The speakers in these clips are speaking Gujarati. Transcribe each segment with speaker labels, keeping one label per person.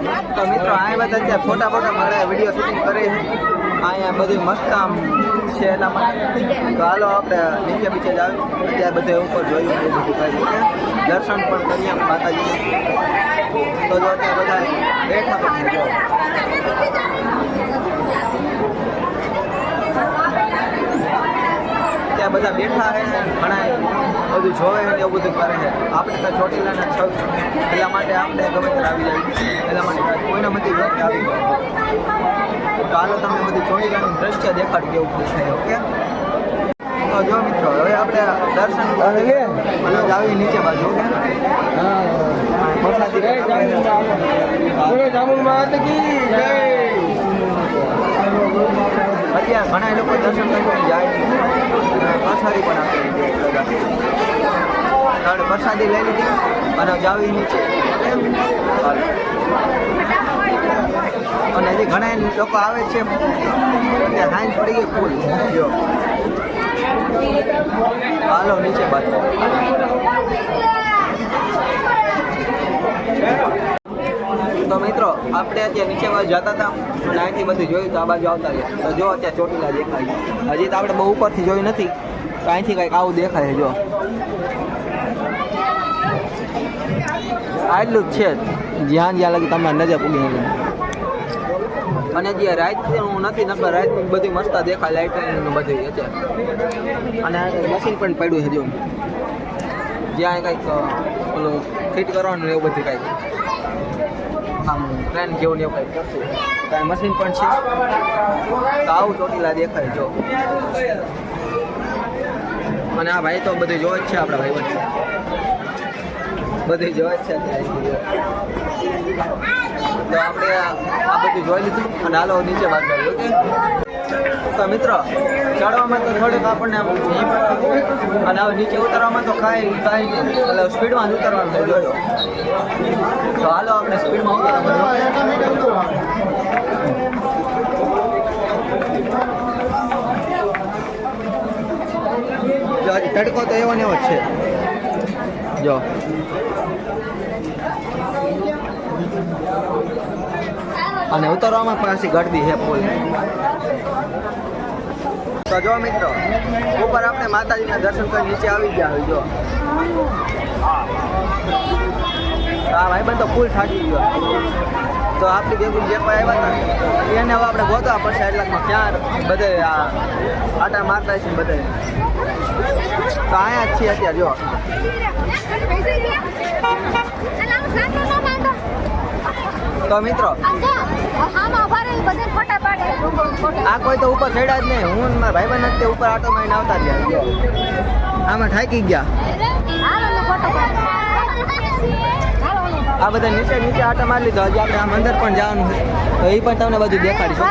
Speaker 1: તો મિત્રો, આ બધા અત્યારે ફોટા ફોટા મારે વીડિયો શૂટિંગ કરે છે, અહીંયા બધું મસ્ત આમ છે એટલા માટે. તો હાલો આપણે નીચે બીચે જ આવી અત્યારે બધે ઉપર જોયું, બધું કરી દર્શન પણ કરીએ માતાજી તો જો અત્યારે બધા બેઠા ત્યાં બધા બેઠા છે ઘણા બધું જોવે છે એવું બધું કરે છે. આપણે તો ચોટીલાના છ. એટલા માટે આપણે ગમે ત્યારે આવી જાય. એટલા માટે કોઈના મથી ગમે આવી જાય. તો હાલો તમને બધું ચોટીલાનું દ્રશ્ય દેખાડ કેવું દેખાય ઓકે? તો જો મિત્રો હવે આપણે દર્શન આવી નીચે બાજુ ઓકે? અત્યારે ઘણા લોકો દર્શન કરવા જાય અને પણ આપે આપણે પ્રસાદી લઈ લીધી અને જાવી નીચે અને હજી ઘણા લોકો આવે છે સાંજ પડી ગઈ ફૂલ. હાલો, નીચે બાજુ. તો મિત્રો, આપણે અત્યારે નીચે બાજુ જતા હતા અને અહીંથી બધું જોયું તો આ બાજુ આવતા રહ્યા. તો જો અત્યારે ચોટીલા દેખાય. હજી તો આપણે બહુ ઉપરથી જોયું નથી, તો અહીંથી કંઈક આવું દેખાય જો. આટલું જ છે. જ્યાં જ્યાં લગી તમે નજર પૂગી અને જે રાત હું નથી, નકર રાત બધી મસ્ત દેખાય લાઇટિંગ બધું અત્યારે અને મશીન પણ પડ્યું છે જો. જ્યાં કંઈક પેલું ફિટ કરવાનું એવું બધું કંઈક આમ ટ્રેન જેવું ને એવું કંઈક કરશું. કાંઈ મશીન પણ છે. તો આવું ચોટીલા દેખાય જો. અને આ ભાઈ તો બધું જોવે જ છે આપણા ભાઈ બંધ જોવે જ છે તો આપણે આ બધું જોઈ લીધું અને હાલો નીચે વાત કરીએ, ઓકે? તો મિત્રો, ચડવામાં તો થોડુંક આપણને અને હવે નીચે ઉતરવામાં તો કાંઈ કાંઈ એટલે સ્પીડમાં ઉતરવાનું જોયો તો હાલો આપણે સ્પીડમાં ઉતરવાનું. તડકો તો એવો ને એવો છે. જો. અને ઉતરવામાં પાછી ગળદી છે ફૂલ તો જો મિત્રો, ઉપર આપણે માતાજીના દર્શન કરી નીચે આવી ગયા હોય, જો. હા ભાઈ બંધ તો ફૂલ થાકી ગયો. તો આપણી ભેગું જે કોઈ આવ્યા હતા એને હવે આપણે ગોતવા પડશે એટલામાં ક્યાં બધે આટા મારતા છે બધે. તો અહીંયા જ છીએ અત્યારે જો. તો મિત્રો આ કોઈ તો ઉપર ચડ્યા જ નહીં. હું મારા ભાઈબંધ જ તે ઉપર આટો મારીને આવતા રહ્યા આમાં થાકી ગયા. આ બધા નીચે નીચે આટો મારી લીધો. હજી આપણે આમ અંદર પણ જવાનું છે. તો એ પણ તમને બધું દેખાડીશું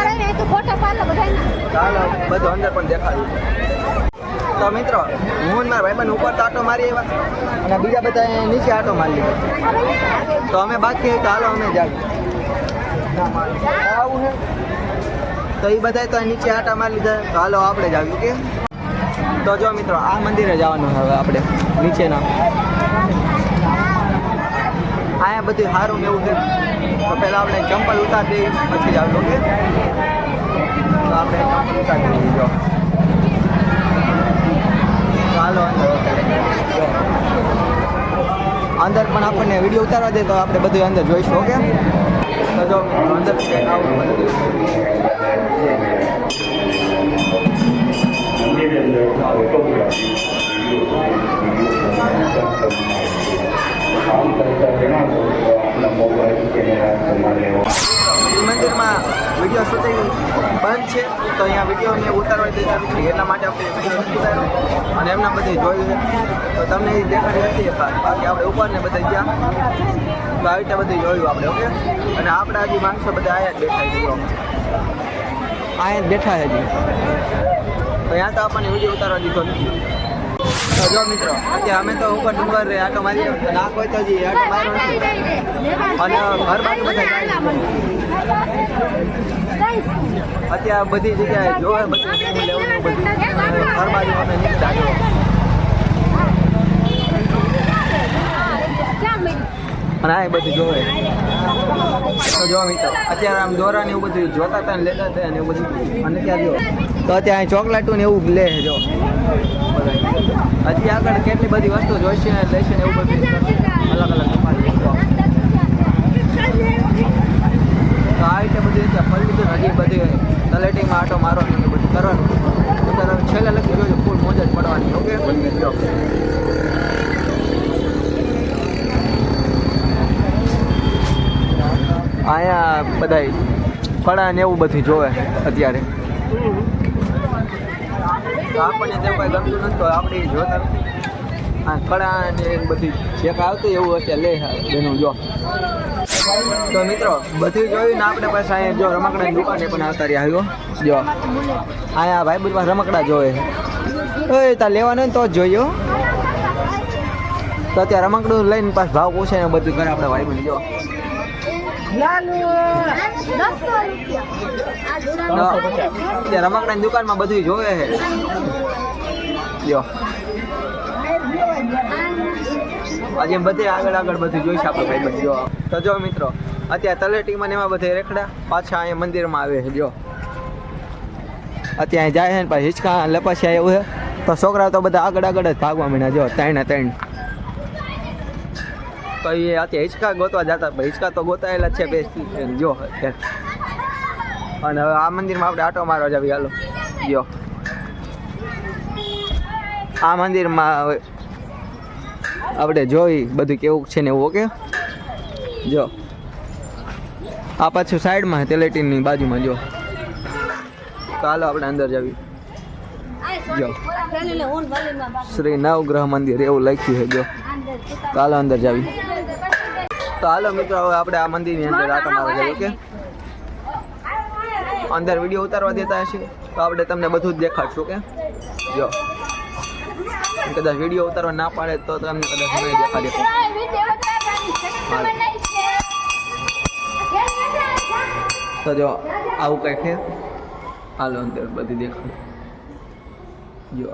Speaker 1: ચાલો બધું અંદર પણ દેખાડ્યું. તો મિત્રો, હું મારા ભાઈબંધ ઉપર તો આટો મારી આવ્યા અને બીજા બધા નીચે આટો મારી લીધો. તો અમે બાકી તો હાલો અમે જાવી તો એ બધા તો નીચે આટા મારી લીધા. તો હાલો આપણે જ આવ્યું કે તો જો મિત્રો, આ મંદિરે જવાનું હવે આપણે, નીચેના. અહીંયા બધું સારું એવું છે. તો પહેલાં આપણે ચંપલ ઉતારી દઈએ, પછી જ આવજો કે આપણે ચંપલ ઉતારી તો હાલો અંદર જો. અંદર પણ આપણને વીડિયો ઉતારવા દે તો આપણે બધું અંદર જોઈશું ઓકે તો જો મિત્રો, અંદર કંઈક આવું મંદિર એ મંદિરમાં વીડિયો શૂટિંગ બંધ છે તો અહીંયા વીડિયો ને ઉતારવા દેતા નથી એટલા માટે આપણે વીડિયો ઉતાર્યો અને એમના બધે જોયું તો તમને એ દેખાડી નથી બાકી આપણે ઉપર ને બધા ગયા. તો આવી રીતે બધું જોયું આપણે ઓકે? અને આપણા હજી માણસો બધા આયા જ બેઠા છે આયા જ બેઠા છે હજી. તો ત્યાં તો આપણને વીડિયો ઉતારવા દીધો નથી. તો મિત્રો. અત્યારે અમે તો ઉપર ડુંગર આટો મારી નાક કોઈ તો હજી આટો માર્યો અને ઘર બાજુ બધા અત્યારે બધી જગ્યાએ જોવે, બધું લેવાનું બધું. ઘર બાજુ અમે. અને આ બધું જોવે. તો જો મિત્રો, અત્યારે આમ દોરા ને એવું બધું જોતા હતા ને લેતા હતા ને એવું બધું. અને ત્યાં જો તો અહીં ચોકલેટું ને એવું લે જો. હજી આગળ કેટલી બધી વસ્તુ જોઈશે ને લેશે ને એવું બધું. અલગ અલગ દુકાન. તો આ રીતે બધી રીતે ફરી લીધું હજી બધી તલેટીમાં આટો મારો ને બધું કરવાનું. તો છેલ્લે લખી જોજો, ફૂલ મોજ જ પડવાની, ઓકે? અહીંયા બધા કળા ને એવું બધું જોવે અત્યારે. આપણને તે કોઈ નથી, તો આપણે જોતા કળા ને બધી જે આવતું એવું અત્યારે લે બેનું જો. તો મિત્રો, બધું જોયું ને આપણે પાસે અહીંયા જો રમકડાની દુકાને પણ આવતા રહ્યા આવ્યો જો. અહીંયા ભાઈ બધું રમકડા જોવે. ઓય તાર લેવાનું ને તો જ જોઈએ તો અત્યારે રમકડું લઈને પાછ ભાવ પૂછે ને બધું ઘરે આપણે ભાઈ બની જો. ત્યાં રમકડાની દુકાનમાં બધું જોવે છે. જો આજે બધે આગળ આગળ બધું જોઈશ આપણે ભાઈ બધું જો તો જો મિત્રો, અત્યારે તલેટીમાં ને એમાં બધે રેખડા પાછા અહીંયા મંદિરમાં આવે છે જો અત્યારે જાય છે ને પછી હિંચકા લપાસ્યા એવું છે. તો છોકરાઓ તો બધા આગળ આગળ જ ભાગવા માંડ્યા, જો, ત્રણે ત્રણ. તો એ અત્યારે હિંચકા ગોતવા જતા પણ હિંચકા તો ગોતાયેલા છે બે જો અને હવે આ મંદિરમાં આપણે આટો મારવા જાવી. હાલો. જો. આ મંદિરમાં આપણે જોઈ બધું કેવું છે ને એવું ઓકે? જો. આ પાછું સાઈડમાં તેલેટીનની બાજુમાં જો. તો હાલો આપણે અંદર જવી. જો. શ્રી નવગ્રહ મંદિર એવું લખ્યું છે જો. તો હાલો અંદર જાવી. તો હાલો મિત્રો હવે આપણે આ મંદિરની અંદર આટો મારવા જાવી ઓકે? અંદર વીડિયો ઉતારવા દેતા હશે? તો આપણે તમને બધું જ દેખાડશું કે જો. કદાચ વીડિયો ઉતારવા ના પાડે તો તમને કદાચ નહીં દેખાડે તો જો આવું કંઈક છે. હાલો અંદર બધી દેખાડ. જો.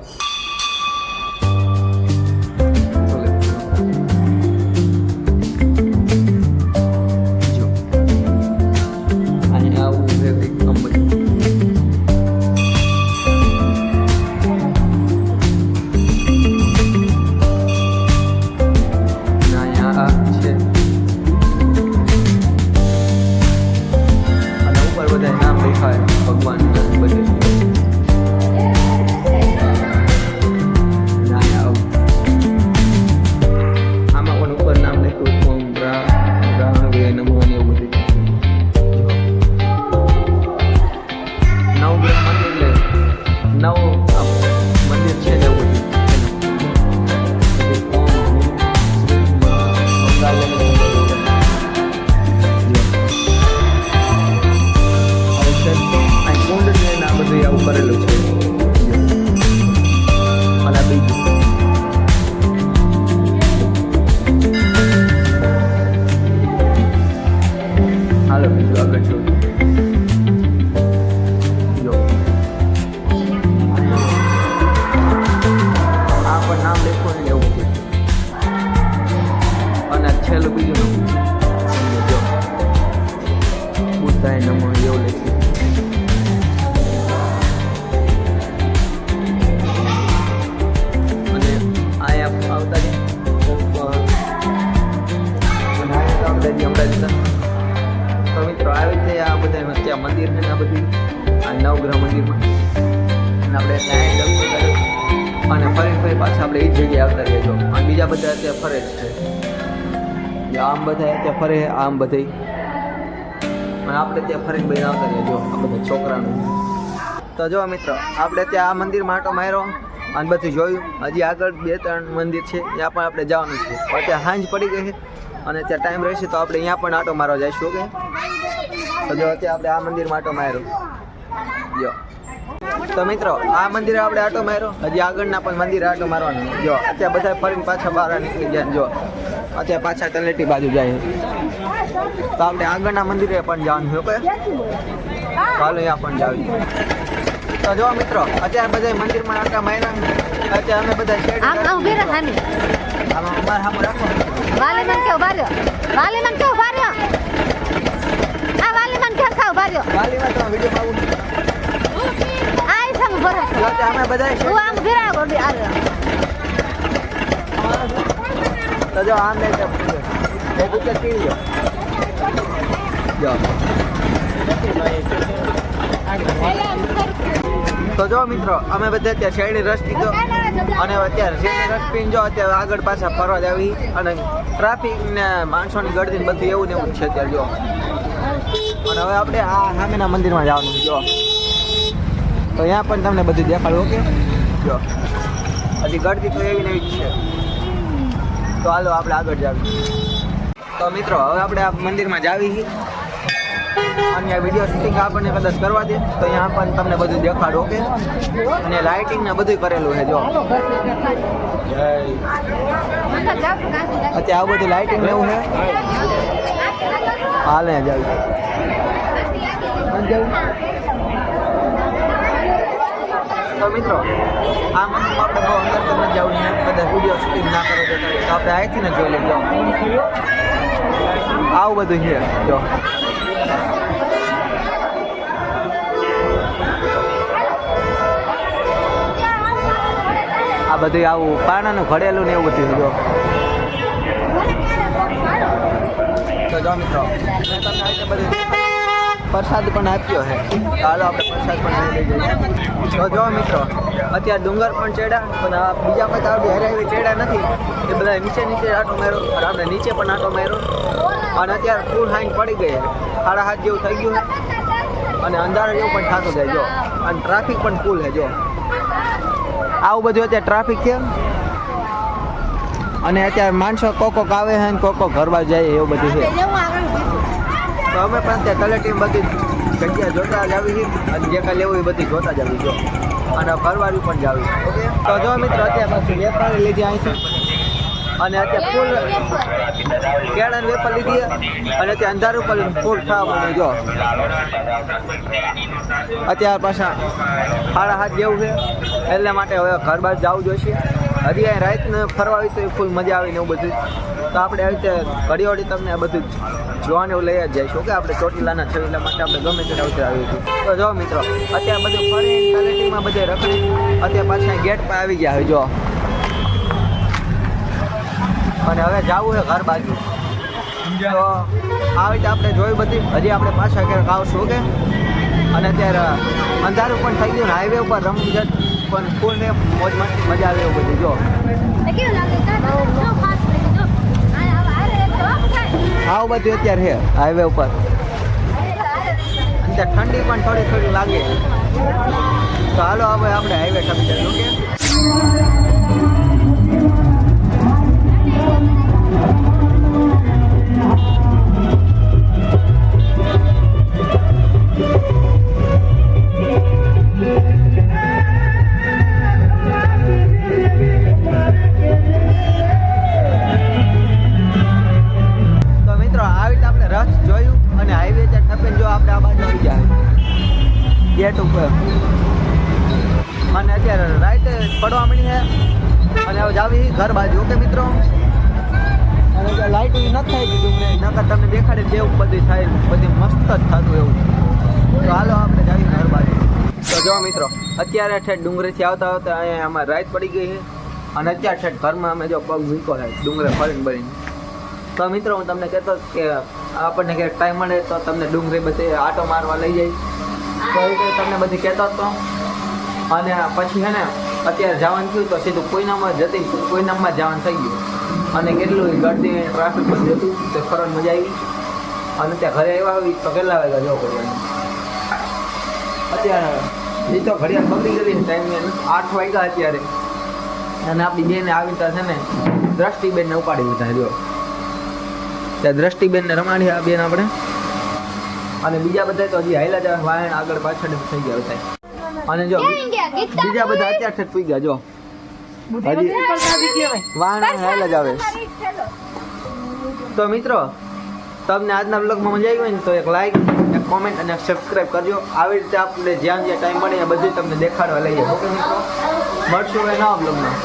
Speaker 1: અત્યારે ફરે છે. આમ બધા અત્યારે ફરે, આમ બધે. અને આપણે ત્યાં ફરીને બહીને આવતા જો, આ બધા છોકરાનું. તો જો મિત્રો, આપણે ત્યાં આ મંદિરમાં માટો માર્યો અને બધું જોયું. હજી આગળ બે ત્રણ મંદિર છે, ત્યાં પણ આપણે જવાનું છે. અત્યારે સાંજ પડી ગઈ છે અને ત્યાં ટાઈમ રહેશે તો આપણે અહીંયા પણ આટો મારવા જઈશું, ઓકે? તો જો, અત્યારે આપણે આ મંદિરમાં આટો માર્યો. જો. તો મિત્રો આ મંદિરે આપણે આટો માર્યો. હજી આગળના પણ મંદિરે આટો મારવાનું. જો અત્યારે બધા ફરીને પાછા બહાર નીકળી ગયા જો. અત્યારે પાછા તલેટી બાજુ જાય તો આપણે આગળના મંદિરે પણ જવાનું છે ઓકે? ચાલો અહીંયા પણ જાવી. તો જો મિત્રો અત્યારે બધા મંદિરમાં આટા માર્યા અત્યારે અમે બધા શેરડી
Speaker 2: આમ આમ ઊભી રહે
Speaker 1: આમાં અમારે સામે રાખો.
Speaker 2: વાલે મન કે ઊભા રહ્યો વાલે મન કેવો બાર્યો જો
Speaker 1: વાલીમાં તમે વીડિયો આવું
Speaker 2: આ
Speaker 1: તે જો મિત્રો, અમે બધા અત્યારે શેરડી રસ પીધો. અને અત્યારે શેરડી રસ પીને જો અત્યારે આગળ પાછા ફરવા જ આવી અને ટ્રાફિક ને માણસોની ગળદી ને બધું એવું ને એવું જ છે અત્યારે, જો. અને હવે આપણે આ સામેના મંદિરમાં જવાનું જો. તો અહીંયા પણ તમને બધું દેખાડું, ઓકે? જો. હજી ગળતી તો એવી નહીં છે. તો હાલો, આપણે આગળ જાવી તો મિત્રો, હવે આપણે આ મંદિરમાં જાવી છીએ. અને આ વીડિયો શૂટિંગ આપણને કદાચ કરવા દે, તો અહીંયા પણ તમને બધું દેખાડું, ઓકે? અને લાઇટિંગ ને બધું કરેલું છે, જો. અત્યારે આવું બધું લાઇટિંગ લેવું છે. હાલે, જાવી. તો મિત્રો, આ મંદિરમાં આપણે બહુ અંદર તમે જવું ને કદાચ વીડિયો શૂટિંગ ના કરો તો આપણે અહીંથી ને જોઈ લઈએ. આવું બધું છે. જો. આ બધું આવું પાણાનું ઘડેલું ને એવું બધું જો. જો મિત્રો બધું પ્રસાદ પણ આપ્યો છે. ચાલો આપણે પ્રસાદ પણ લઈ જઈએ તો જો મિત્રો, અત્યારે ડુંગર પણ ચડ્યા, પણ આ બીજા બધા આપણે હારે એવી ચડ્યા નથી. એ બધા નીચે નીચે આટો માર્યો, અને આપણે નીચે પણ આટો માર્યો. અને અત્યારે ફૂલ હાઈન પડી ગઈ સાડા હાથ જેવું થઈ ગયું છે. અને અંધારા જેવું પણ થતું જાય જો. અને ટ્રાફિક પણ ફૂલ છે, જો. આવું બધું અત્યારે ટ્રાફિક છે. અને અત્યારે માણસો કોકો આવે છે ને કોકો કોક ઘરવા જાય એવું બધું છે. તો અમે પણ ત્યાં તલેટીમ બધી જગ્યા જોતા જ આવી અને જે કાંઈ લેવું એ બધી જોતા જ આવી જો અને ફરવાનું પણ જ આવી તો જો મિત્રો, અત્યારે પાછું વેપારી લીધી અહીંથી. અને અત્યારે ફૂલ કેળાની વેપાર લીધી અને અત્યારે અંધારું પણ ફૂલ થવા માંડ્યું જો. અત્યારે પાછા સાડા હાથ જેવું છે. એટલે માટે હવે ઘર બાર જવું જોઈશે. હજી અહીં રાતને ફરવા આવી તો ફૂલ મજા આવે ને એવું બધું. તો આપણે આવી રીતે ઘડી તમને આ બધું જોવાને એવું લઈ જ જઈશું. કે આપણે ચોટીલાના છેલ્લા માટે આપણે ગમે તે આવતા આવી હતું તો જો મિત્રો અત્યારે બધું ફરી ક્વોલિટીમાં બધે રખડી. અત્યારે પાછા ગેટ પર આવી ગયા હવે જો. અને હવે જવું છે ઘર બાજુ. તો આવી રીતે આપણે જોયું બધી. હજી આપણે પાછા ક્યારેક આવશું કે અને અત્યારે અંધારું પણ થઈ ગયું ને હાઈવે ઉપર રમઝટ પણ ફૂલ ને મોજ મસ્તી મજા આવે એવું બધું જો. આવું બધું અત્યારે છે હાઈવે ઉપર. ત્યાં ઠંડી પણ થોડી થોડી લાગે. તો હાલો હવે આપણે હાઈવે ટપી જઈએ ઓકે? ગેટ ઉપર. અને અત્યારે રાઈતે પડવા મળી છે અને હવે જાવી ઘર બાજુ. ઓકે મિત્રો? અને લાઇટ નથી થાય કીધું મેં નકર તમને દેખાડે જેવું બધું થાય. બધી મસ્ત જ થતું એવું. તો હાલો આપણે જાવી ઘર બાજુ. તો જો મિત્રો, અત્યારે ઠેઠ ડુંગરેથી આવતા આવતા અહીંયા અમારે રાઈત પડી ગઈ છે. અને અત્યારે ઠેઠ ઘરમાં અમે જો પગ મૂક્યો થાય ડુંગરે ફરીને ભરીને તો મિત્રો, હું તમને કહેતો કે આપણને ક્યાંક ટાઈમ મળે તો તમને ડુંગરી બધે આટો મારવા લઈ જાય. તો કઈ તમને બધી કહેતો હતો અને પછી છે ને, અત્યારે જવાનું થયું તો સીધું કોઈનામાં જતી કોઈ નામમાં જવાનું થઈ ગયું. અને કેટલું ગળતી ટ્રાફિક બંધ હતું, તો ફરવાની મજા આવી. અને ત્યાં ઘરે આવ્યા આવી તો કેટલા વાગ્યા જવું કરવાનું અત્યારે એ તો ઘડિયાળ બગડી ગઈ ટાઈમ આઠ વાગ્યા અત્યારે. અને આપણી બેને આવી ત્યાં છે ને, દ્રષ્ટિબેનને ઉપાડી દીધા જો. ત્યાં દ્રષ્ટિબેનને રમાડી આ બેન આપણે. અને બીજા બધા તો હજી હાઈલા જાય વાયણ આગળ પાછળ થઈ ગયા બધા અને જો બીજા બધા અત્યારે જ પૂઈ ગયા જો. હજી વાહન હાઈલા જ આવે. તો મિત્રો તમને આજના બ્લોગમાં મજા આવી હોય ને તો એક લાઈક એક કોમેન્ટ અને સબસ્ક્રાઇબ કરજો. આવી રીતે આપણે જ્યાં જ્યાં ટાઈમ મળે એ બધું તમને દેખાડવા લઈએ. ઓકે મિત્રો મળશું હવે નવા બ્લોગમાં